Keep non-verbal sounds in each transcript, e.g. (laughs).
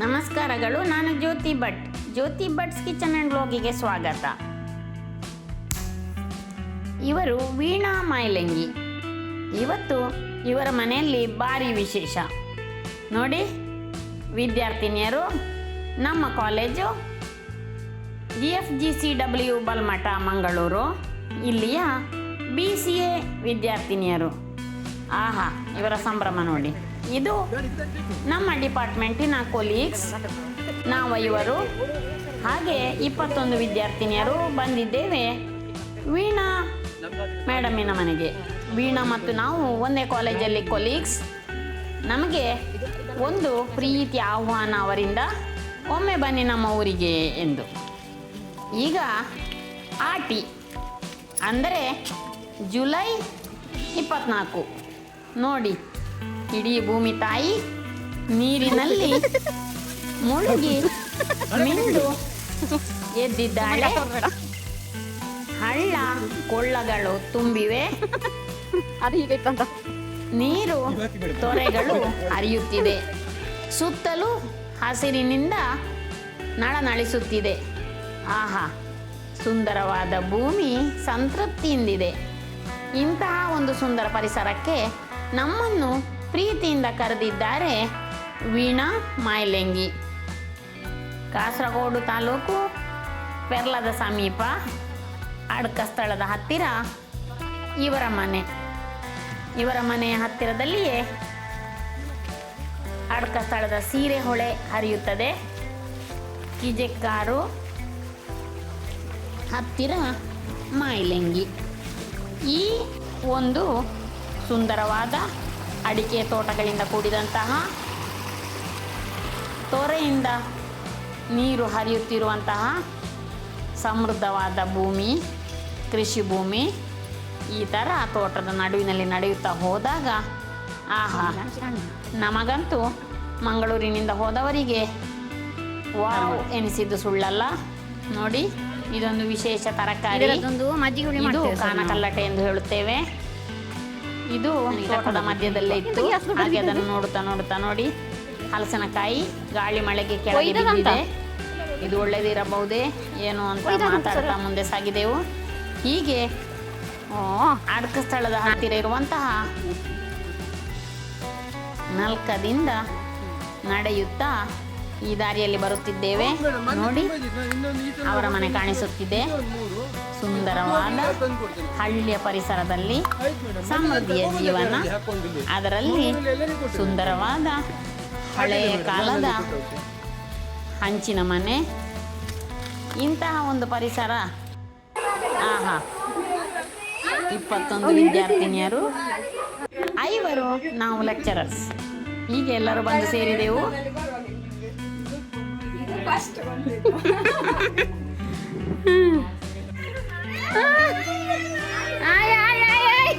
ನಮಸ್ಕಾರಗಳು, ನಾನು ಜ್ಯೋತಿ ಭಟ್. ಜ್ಯೋತಿ Bhat's kitchen and ಬ್ಲಾಗಿಗೆ ಸ್ವಾಗತ. ಇವರು ವೀಣಾ ಮೈಲಂಗಿ ಇವತ್ತು ಇವರ ಮನೆಯಲ್ಲಿ ಭಾರಿ ವಿಶೇಷ. ನೋಡಿ, ವಿದ್ಯಾರ್ಥಿನಿಯರು, ನಮ್ಮ college G F G C W Balmatta, Mangaluru. ಇಲ್ಲಿಯ ಬಿ ಸಿ ಎ ವಿದ್ಯಾರ್ಥಿನಿಯರು. ಆಹಾ, ಇವರ ಸಂಭ್ರಮ ನೋಡಿ. ಇದು ನಮ್ಮ ಡಿಪಾರ್ಟ್ಮೆಂಟಿನ ಕೊಲೀಗ್ಸ್ ನಾವು ಇವರು. ಹಾಗೆ ಇಪ್ಪತ್ತೊಂದು ವಿದ್ಯಾರ್ಥಿನಿಯರು ಬಂದಿದ್ದೇವೆ. ವೀಣಾ ಮೇಡಮಿನ ಮನೆಗೆ. ವೀಣಾ ಮತ್ತು ನಾವು ಒಂದೇ ಕಾಲೇಜಲ್ಲಿ ಕೊಲೀಗ್ಸ್ ನಮಗೆ ಒಂದು ಪ್ರೀತಿ ಆಹ್ವಾನ ಅವರಿಂದ ಒಮ್ಮೆ ಬನ್ನಿ ನಮ್ಮ ಊರಿಗೆ ಎಂದು. ಈಗ ಆಟಿ ಅಂದರೆ ಜುಲೈ ಇಪ್ಪತ್ನಾಲ್ಕು. ನೋಡಿ. ಇಡೀ ಭೂಮಿ ತಾಯಿ ನೀರಿನಲ್ಲಿ ಮುಳುಗಿ ಮಿಂಡು ಎದ್ದಿದ್ದಾಳೆ. ಹಳ್ಳ ಕೊಳ್ಳಗಳು ತುಂಬಿವೆ. ಅದು ಹೀಗೆ ನೀರು ತೊರೆಗಳು ಹರಿಯುತ್ತಿದೆ. ಸುತ್ತಲೂ ಹಸಿರಿನಿಂದ ನಳನಳಿಸುತ್ತಿದೆ. ಆಹಾ ಸುಂದರವಾದ ಭೂಮಿ ಸಂತೃಪ್ತಿಯಿಂದಿದೆ. ಇಂತಹ ಒಂದು ಸುಂದರ ಪರಿಸರಕ್ಕೆ ನಮ್ಮನ್ನು ಪ್ರೀತಿಯಿಂದ ಕರೆದಿದ್ದಾರೆ ವೀಣಾ ಮಾಯ್ಲೆಂಗಿ. ಕಾಸರಗೋಡು ತಾಲೂಕು ಪೆರ್ಲದ ಸಮೀಪ, ಅಡ್ಕ ಸ್ಥಳದ ಹತ್ತಿರ ಇವರ ಮನೆ. ಇವರ ಮನೆಯ ಹತ್ತಿರದಲ್ಲಿಯೇ ಅಡ್ಕ ಸ್ಥಳದ ಸೀರೆ ಹೊಳೆ ಹರಿಯುತ್ತದೆ. ಕಿಜೆಕ್ಕಾರು ಹತ್ತಿರ ಮಾಯಿಲೆಂಗಿ. ಈ ಒಂದು ಸುಂದರವಾದ ಅಡಿಕೆ ತೋಟಗಳಿಂದ ಕೂಡಿದಂತಹ ತೊರೆಯಿಂದ ನೀರು ಹರಿಯುತ್ತಿರುವಂತಹ ಸಮೃದ್ಧವಾದ ಭೂಮಿ ಕೃಷಿ ಭೂಮಿ ಈ ಥರ ತೋಟದ ನಡುವಿನಲ್ಲಿ ನಡೆಯುತ್ತಾ ಹೋದಾಗ ಆಹಾ ನಮಗಂತೂ ಮಂಗಳೂರಿನಿಂದ ಹೋದವರಿಗೆ ವಾವ್ ಎನಿಸಿದ್ದು ಸುಳ್ಳಲ್ಲ. ನೋಡಿ ಇದೊಂದು ವಿಶೇಷ ತರಕಾರಿ. ಇದು ಕಾನಕಲ್ಲಟೆ ಎಂದು ಹೇಳುತ್ತೇವೆ. ಇದು ತೋಟದ ಮಧ್ಯದಲ್ಲೇ ಇತ್ತು ಹಾಗೆ ಅದನ್ನು ನೋಡುತ್ತಾ ನೋಡುತ್ತಾ ನೋಡಿ. ಹಲಸಿನಕಾಯಿ ಗಾಳಿ ಮಳೆಗೆ ಕೆಳಗೆ? ಬಿದ್ದಿದೆ. ಇದು ಒಳ್ಳೇದಿರಬಹುದೇ. ಏನು ಅಂತ ಮಾತಾಡ್ತಾ ಮುಂದೆ ಸಾಗಿದೆವು. ಹೀಗೆ ಓ. ಅಡ್ಕ ಸ್ಥಳದ ಹತ್ತಿರ ಇರುವಂತಹ ನಲ್ಕದಿಂದ ನಡೆಯುತ್ತಾ ಈ ದಾರಿಯಲ್ಲಿ ಬರುತ್ತಿದ್ದೇವೆ. ನೋಡಿ ಅವರ ಮನೆ ಕಾಣಿಸುತ್ತಿದೆ. ಸುಂದರವಾದ ಹಳ್ಳಿಯ ಪರಿಸರದಲ್ಲಿ ಸಮೃದ್ಧಿಯ ಜೀವನ. ಅದರಲ್ಲಿ ಸುಂದರವಾದ ಹಳೆಯ ಕಾಲದ ಹಂಚಿನ ಮನೆ. ಇಂತಹ ಒಂದು ಪರಿಸರ. ಆಹಾ. ಇಪ್ಪತ್ತೊಂದು ವಿದ್ಯಾರ್ಥಿನಿಯರು. ಐವರು ನಾವು ಲೆಕ್ಚರರ್ಸ್ ಹೀಗೆ ಎಲ್ಲರೂ ಬಂದು ಸೇರಿದೆವು. (laughs) (laughs) ಆಯ್ ಆಯ್ ಆಯ್ ಆಯ್.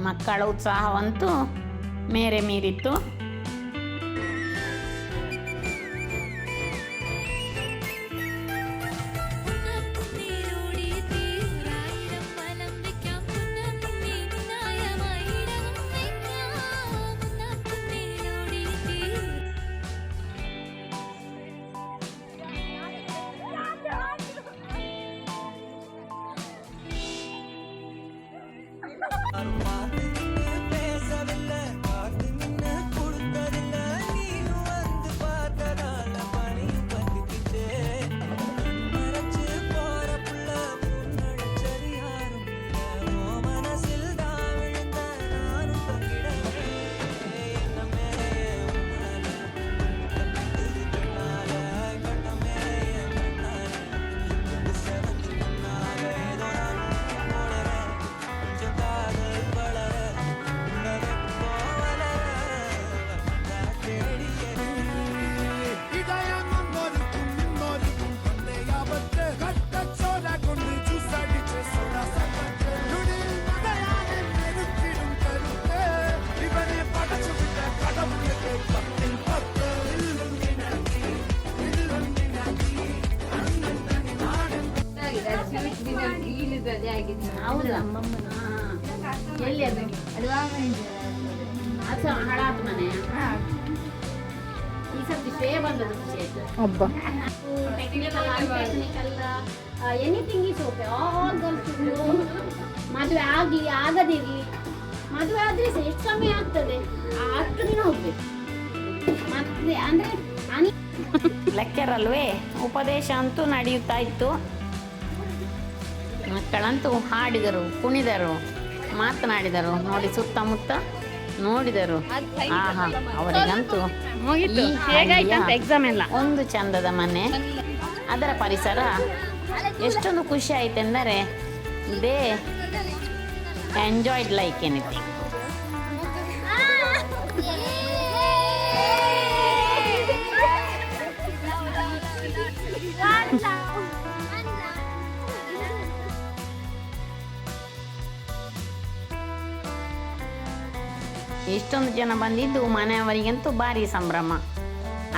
ಮಕ್ಕಳ ಉತ್ಸಾಹವಂತೂ ಮೇರೆ ಮೀರಿತ್ತು. ಎಲ್ಲಿ ಅದು? ಅದು ಹಳಾತ್ ಮನೆ ಈ ಸರ್ತಿ ಶೇ ಬಂದದ್ದು ಖುಷಿ ಆಯ್ತು ಒಬ್ಬ technical technical anything is okay all girls ಮದುವೆ ಆಗಲಿ ಆಗದಿರಲಿ ಮದುವೆ ಆದರೆ ಎಷ್ಟು ಸಮಯ ಆಗ್ತದೆ? ಹತ್ತು ದಿನ ಹೋಗ್ಬೇಕು. ಮತ್ತೆ ಅಂದರೆ ಅಲ್ವೇ? ಉಪದೇಶ ಅಂತೂ ನಡೆಯುತ್ತಾ ಇತ್ತು. ಮಕ್ಕಳಂತೂ ಹಾಡಿದರು ಕುಣಿದರು ಮಾತನಾಡಿದರು. ನೋಡಿ ಸುತ್ತಮುತ್ತ ನೋಡಿದರು. ಆಹಾ ಅವರಿಗಂತೂ ಈ ಎಕ್ಸಾಮ್ ಎಲ್ಲ? ಒಂದು ಚಂದದ ಮನೆ. ಅದರ ಪರಿಸರ ಎಷ್ಟೊಂದು ಖುಷಿ ಆಯ್ತೆಂದರೆ ದೇ ಎಂಜಾಯ್ಡ್ ಲೈಕ್ ಎನಿಥಿಂಗ್ ಇಷ್ಟೊಂದು ಜನ ಬಂದಿದ್ದು ಮನೆಯವರಿಗಂತೂ ಭಾರಿ ಸಂಭ್ರಮ.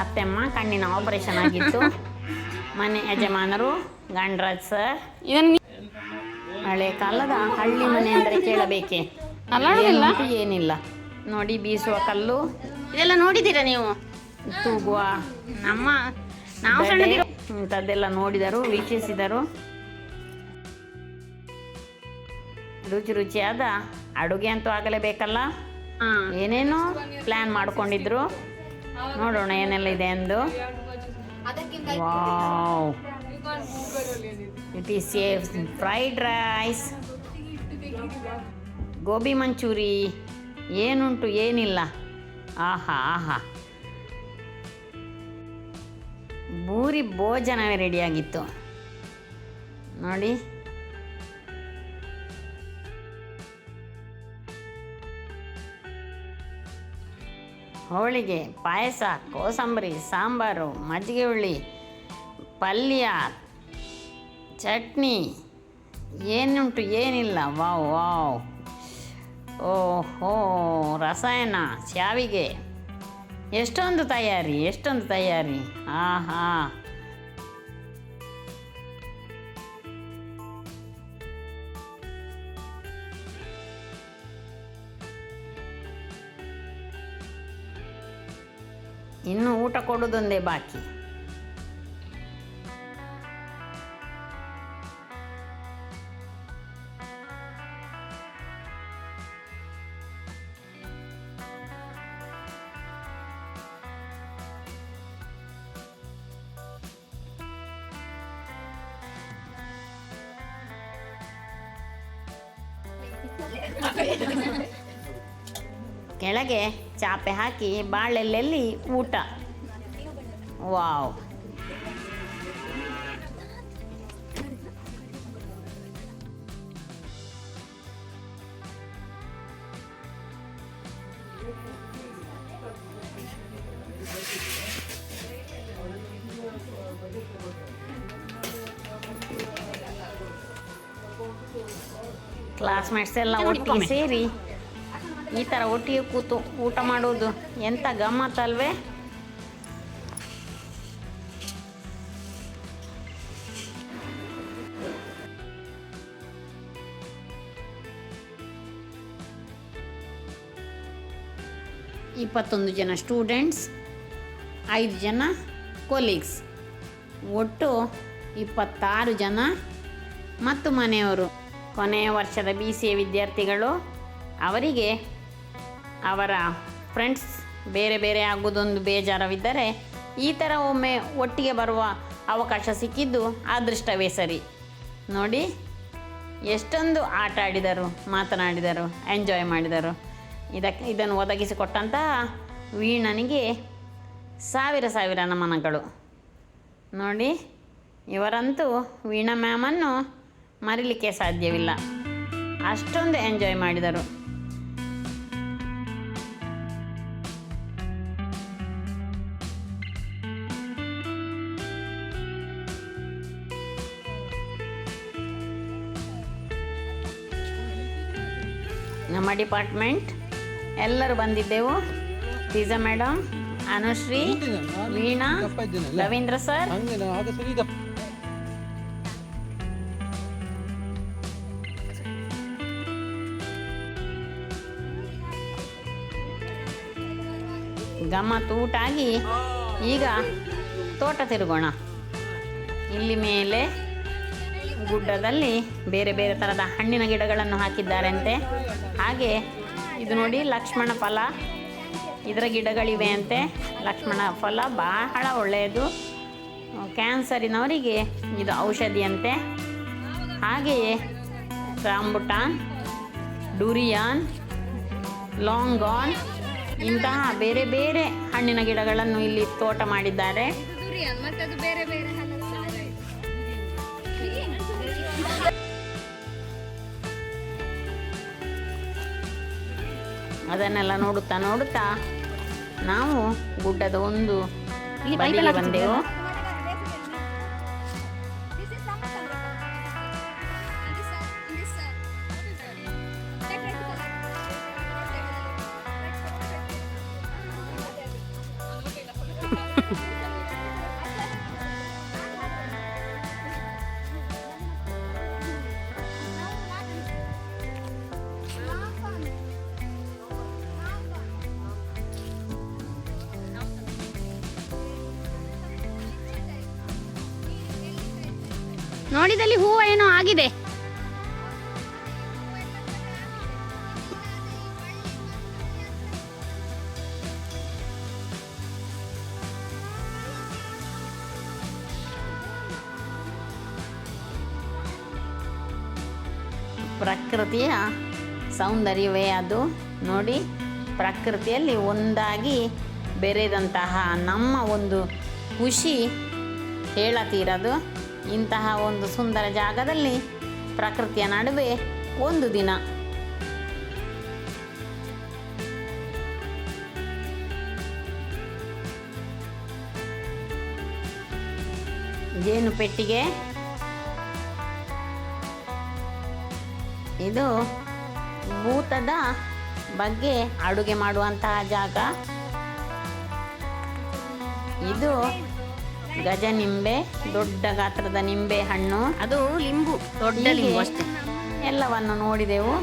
ಅತ್ತೆಮ್ಮ ಕಣ್ಣಿನ ಆಪರೇಷನ್ ಆಗಿತ್ತು. (laughs) ಮನೆ ಯಜಮಾನರು ಗಂಡ್ರಾಜ್ ಸರ್ ಹಳೆ ಕಾಲದ ಹಳ್ಳಿ ಮನೆ ಅಂದರೆ ಕೇಳಬೇಕೆ? ಅಲ್ಲಾಡುದಿಲ್ಲ? ಏನಿಲ್ಲ. ನೋಡಿ ಬೀಸುವ ಕಲ್ಲು. ಇದೆಲ್ಲ ನೋಡಿದ್ದೀರಾ ನೀವು? ತೂಗುವ ನಮ್ಮ ನಾವು ಇಂಥದ್ದೆಲ್ಲ ನೋಡಿದರು ವೀಕ್ಷಿಸಿದರು. ರುಚಿ ರುಚಿಯಾದ ಅಡುಗೆ ಅಂತೂ ಆಗಲೇಬೇಕಲ್ಲ? ಏನೇನೋ ಪ್ಲ್ಯಾನ್ ಮಾಡ್ಕೊಂಡಿದ್ರು. ನೋಡೋಣ ಏನೆಲ್ಲ ಇದೆ ಎಂದು wow. It is a fried rice gobi manchurian. ಏನುಂಟು, ಏನಿಲ್ಲ. ಆಹಾ ಆಹಾ. ಬೂರಿ ಭೋಜನವೇ ರೆಡಿಯಾಗಿತ್ತು ನೋಡಿ. ಹೋಳಿಗೆ, ಪಾಯಸ, ಕೋಸಂಬರಿ, ಸಾಂಬಾರು, ಮಜ್ಜಿಗೆ ಹುಳಿ, ಪಲ್ಯ, ಚಟ್ನಿ. ಏನುಂಟು, ಏನಿಲ್ಲ. Wow wow. ಓಹೋ, ರಸಾಯನ ಶಾವಿಗೆ ಎಷ್ಟೊಂದು ತಯಾರಿ ಎಷ್ಟೊಂದು ತಯಾರಿ. ಆಹಾ. ಇನ್ನು ಊಟ ಕೊಡೋದೊಂದೇ ಬಾಕಿ. (laughs) ಕೆಳಗೆ ಚಾಪೆ ಹಾಕಿ ಬಾಳೆಲೆಲ್ಲಿ ಊಟ. ವಾವ್. ಕ್ಲಾಸ್ಮೇಟ್ಸ್ ಎಲ್ಲ ಒಟ್ಟಿಗೆ ಸೇರಿ ಈ ಥರ ಒಟ್ಟಿಗೆ ಕೂತು ಊಟ ಮಾಡೋದು ಎಂಥ ಗಮ್ಮತ್ತಲ್ವೇ ಇಪ್ಪತ್ತೊಂದು ಜನ ಸ್ಟೂಡೆಂಟ್ಸ್ ಐದು ಜನ ಕೊಲೀಗ್ಸ್ ಒಟ್ಟು ಇಪ್ಪತ್ತಾರು ಜನ ಮತ್ತು ಮನೆಯವರು. ಕೊನೆಯ ವರ್ಷದ ಬಿ ಸಿ ಎ ವಿದ್ಯಾರ್ಥಿಗಳು, ಅವರಿಗೆ ಅವರ ಫ್ರೆಂಡ್ಸ್ ಬೇರೆ ಬೇರೆ ಆಗುವುದೊಂದು ಬೇಜಾರವಿದ್ದರೆ ಈ ಥರ ಒಮ್ಮೆ ಒಟ್ಟಿಗೆ ಬರುವ ಅವಕಾಶ ಸಿಕ್ಕಿದ್ದು ಅದೃಷ್ಟವೇ ಸರಿ. ನೋಡಿ, ಎಷ್ಟೊಂದು ಆಟ ಆಡಿದರು, ಮಾತನಾಡಿದರು ಎಂಜಾಯ್ ಮಾಡಿದರು. ಇದಕ್ಕೆ ಇದನ್ನು ಒದಗಿಸಿಕೊಟ್ಟಂತಹ ವೀಣನಿಗೆ ಸಾವಿರ ಸಾವಿರ ನಮನಗಳು. ನೋಡಿ, ಇವರಂತೂ ವೀಣಾ ಮ್ಯಾಮನ್ನು ಮರಿಲಿಕ್ಕೆ ಸಾಧ್ಯವಿಲ್ಲ. ಅಷ್ಟೊಂದು ಎಂಜಾಯ್ ಮಾಡಿದರು. ನಮ್ಮ ಡಿಪಾರ್ಟ್ಮೆಂಟ್. ಎಲ್ಲರೂ ಬಂದಿದ್ದೆವು. ಪಿಜ್ಜಾ ಮೇಡಮ್, ಅನುಶ್ರೀ, ವೀಣಾ, ರವೀಂದ್ರ ಸರ್. ಗಮ್ಮತ್ತು ಊಟ ಆಗಿ ಈಗ ತೋಟ ತಿರುಗೋಣ. ಇಲ್ಲಿ ಮೇಲೆ ಗುಡ್ಡದಲ್ಲಿ ಬೇರೆ ಬೇರೆ ಥರದ ಹಣ್ಣಿನ ಗಿಡಗಳನ್ನು ಹಾಕಿದ್ದಾರಂತೆ. ಹಾಗೆ ಇದು ನೋಡಿ ಲಕ್ಷ್ಮಣ ಫಲ. ಇದರ ಗಿಡಗಳಿವೆ ಅಂತೆ. ಲಕ್ಷ್ಮಣ ಫಲ ಬಹಳ ಒಳ್ಳೆಯದು. ಕ್ಯಾನ್ಸರಿನವರಿಗೆ ಇದು ಔಷಧಿಯಂತೆ. ಹಾಗೆಯೇ ರಾಂಬುಟಾನ್, ಡೂರಿಯಾನ್, ಲಾಂಗಾನ್ ಇಂತಹ ಬೇರೆ ಬೇರೆ ಹಣ್ಣಿನ ಗಿಡಗಳನ್ನು ಇಲ್ಲಿ ತೋಟ ಮಾಡಿದ್ದಾರೆ. ಅದನ್ನೆಲ್ಲ ನೋಡುತ್ತಾ ನೋಡುತ್ತಾ ನಾವು ಗುಡ್ಡದ ಒಂದು ಬದಿಗೆ ಬಂದೆವು. ನೋಡಿದಲ್ಲಿ (laughs) ಪ್ರಕೃತಿಯ ಸೌಂದರ್ಯವೇ ಅದು. ನೋಡಿ, ಪ್ರಕೃತಿಯಲ್ಲಿ ಒಂದಾಗಿ ಬೆರೆದಂತಹ ನಮ್ಮ ಒಂದು ಖುಷಿ ಹೇಳತೀರದು. ಇಂತಹ ಒಂದು ಸುಂದರ ಜಾಗದಲ್ಲಿ ಪ್ರಕೃತಿಯ ನಡುವೆ ಒಂದು ದಿನ. ಜೇನು ಪೆಟ್ಟಿಗೆ ಇದು ಭೂತದ ಬಗ್ಗೆ ಅಡುಗೆ ಮಾಡುವಂತಹ ಜಾಗ. ಇದು ಗಜ ನಿಂಬೆ ದೊಡ್ಡ ಗಾತ್ರದ ನಿಂಬೆ ಹಣ್ಣು. ಅದು ಲಿಂಬು ದೊಡ್ಡ ಲಿಂಬು ಅಷ್ಟೇ. ಎಲ್ಲವನ್ನು ನೋಡಿದೆವು.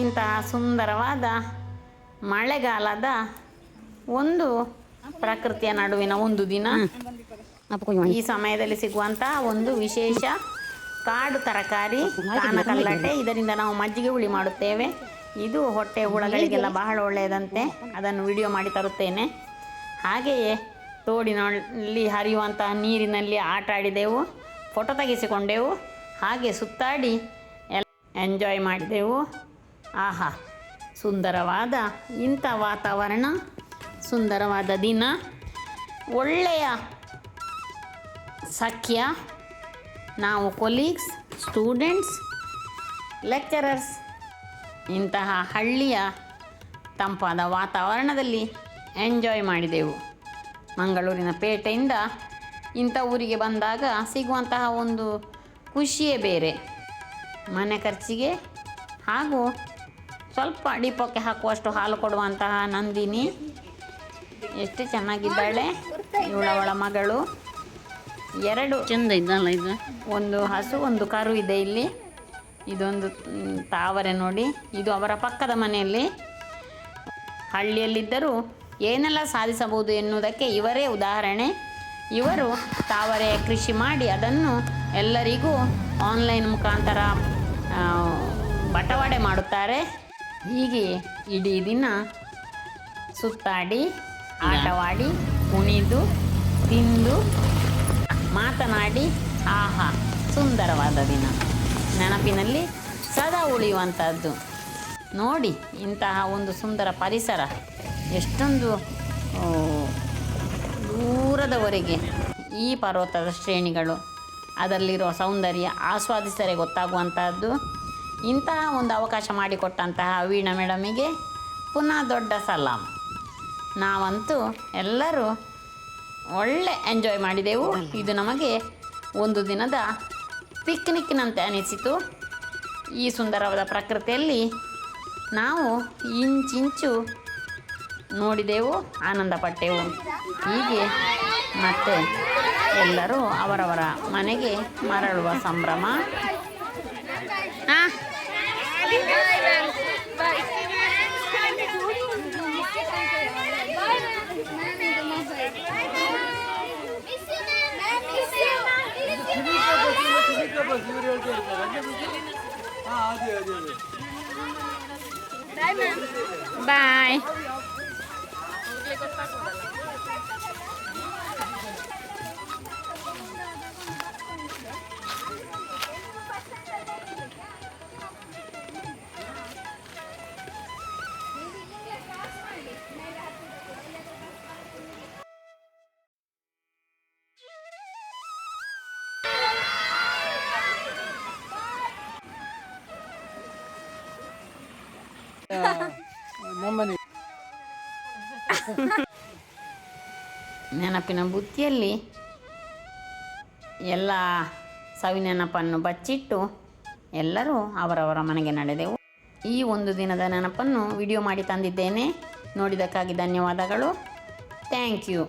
ಇಂತಹ ಸುಂದರವಾದ ಮಳೆಗಾಲದ ಒಂದು ಪ್ರಕೃತಿಯ ನಡುವಿನ ಒಂದು ದಿನ. ಈ ಸಮಯದಲ್ಲಿ ಸಿಗುವಂತಹ ಒಂದು ವಿಶೇಷ ಕಾಡು ತರಕಾರಿ ಕಾನಕಲ್ಲಟೆ ಇದರಿಂದ ನಾವು ಮಜ್ಜಿಗೆ ಹುಳಿ ಮಾಡುತ್ತೇವೆ. ಇದು ಹೊಟ್ಟೆ ಹುಳಗಳಿಗೆಲ್ಲ ಬಹಳ ಒಳ್ಳೆಯದಂತೆ. ಅದನ್ನು ವಿಡಿಯೋ ಮಾಡಿ ತರುತ್ತೇನೆ. ಹಾಗೆಯೇ ತೋಡಿನಲ್ಲಿ ಹರಿಯುವಂತಹ ನೀರಿನಲ್ಲಿ ಆಟ ಆಡಿದೆವು ಫೋಟೋ ತೆಗೆಸಿಕೊಂಡೆವು. ಹಾಗೆ ಸುತ್ತಾಡಿ ಎಲ್ಲ ಎಂಜಾಯ್ ಮಾಡಿದೆವು. ಆಹಾ ಸುಂದರವಾದ ಇಂಥ ವಾತಾವರಣ ಸುಂದರವಾದ ದಿನ. ಒಳ್ಳೆಯ ಸಖ್ಯ. ನಾವು ಕೊಲೀಗ್ಸ್ ಸ್ಟೂಡೆಂಟ್ಸ್ ಲೆಕ್ಚರರ್ಸ್ ಇಂತಹ ಹಳ್ಳಿಯ ತಂಪಾದ ವಾತಾವರಣದಲ್ಲಿ ಎಂಜಾಯ್ ಮಾಡಿದೆವು. ಮಂಗಳೂರಿನ ಪೇಟೆಯಿಂದ ಇಂಥ ಊರಿಗೆ ಬಂದಾಗ ಸಿಗುವಂತಹ ಒಂದು ಖುಷಿಯೇ ಬೇರೆ. ಮನೆ ಖರ್ಚಿಗೆ ಹಾಗೂ ಸ್ವಲ್ಪ ಅಡಿಪಕ್ಕೆ ಹಾಕುವಷ್ಟು ಹಾಲು ಕೊಡುವಂತಹ ನಂದಿನಿ. ಎಷ್ಟು ಚೆನ್ನಾಗಿದ್ದಾಳೆ. ಇವಳವಳ ಮಗಳು. ಎರಡು. ಚಂದ ಇದ್ದಲ್ಲ ಇದು? ಒಂದು ಹಸು ಒಂದು ಕರು ಇದೆ ಇಲ್ಲಿ. ಇದೊಂದು ತಾವರೆ ನೋಡಿ. ಇದು ಅವರ ಪಕ್ಕದ ಮನೆಯಲ್ಲಿ. ಹಳ್ಳಿಯಲ್ಲಿದ್ದರೂ ಏನೆಲ್ಲ ಸಾಧಿಸಬಹುದು ಎನ್ನುವುದಕ್ಕೆ ಇವರೇ ಉದಾಹರಣೆ. ಇವರು ತಾವರೆ ಕೃಷಿ ಮಾಡಿ ಅದನ್ನು ಎಲ್ಲರಿಗೂ ಆನ್ಲೈನ್ ಮುಖಾಂತರ ಬಟವಾಡೆ ಮಾಡುತ್ತಾರೆ. ಹೀಗೆ ಇಡೀ ದಿನ ಸುತ್ತಾಡಿ ಆಟವಾಡಿ ಕುಣಿದು ತಿಂದು ಮಾತನಾಡಿ, ಆಹಾ, ಸುಂದರವಾದ ದಿನ. ನೆನಪಿನಲ್ಲಿ ಸದಾ ಉಳಿಯುವಂಥದ್ದು ನೋಡಿ, ಇಂತಹ ಒಂದು ಸುಂದರ ಪರಿಸರ ಎಷ್ಟೊಂದು ದೂರದವರೆಗೆ ಈ ಪರ್ವತದ ಶ್ರೇಣಿಗಳು, ಅದರಲ್ಲಿರುವ ಸೌಂದರ್ಯ ಆಸ್ವಾದಿಸರೆ ಗೊತ್ತಾಗುವಂತಹದ್ದು. ಇಂತಹ ಒಂದು ಅವಕಾಶ ಮಾಡಿಕೊಟ್ಟಂತಹ ವೀಣಾ ಮೇಡಮಿಗೆ ಪುನಃ ದೊಡ್ಡ ಸಲಾಂ. ನಾವಂತೂ ಎಲ್ಲರೂ ಒಳ್ಳೆ ಎಂಜಾಯ್ ಮಾಡಿದೆವು. ಇದು ನಮಗೆ ಒಂದು ದಿನದ ಪಿಕ್ನಿಕ್ನಂತೆ ಅನಿಸಿತು. ಈ ಸುಂದರವಾದ ಪ್ರಕೃತಿಯಲ್ಲಿ ನಾವು ಇಂಚಿಂಚು ನೋಡಿದೆವು ಆನಂದ ಪಟ್ಟೆವು ಹೀಗೆ ಮತ್ತೆ ಎಲ್ಲರೂ ಅವರವರ ಮನೆಗೆ ಮರಳುವ ಸಂಭ್ರಮ. Bye. ನಮ್ಮನೆ. ನೆನಪಿನ ಬುತ್ತಿಯಲ್ಲಿ ಎಲ್ಲ ಸವಿನೆನಪನ್ನು ಬಚ್ಚಿಟ್ಟು ಎಲ್ಲರೂ ಅವರವರ ಮನೆಗೆ ನಡೆದೆವು. ಈ ಒಂದು ದಿನದ ನೆನಪನ್ನು ವಿಡಿಯೋ ಮಾಡಿ ತಂದಿದ್ದೇನೆ. ನೋಡಿದ್ದಕ್ಕಾಗಿ ಧನ್ಯವಾದಗಳು. Thank you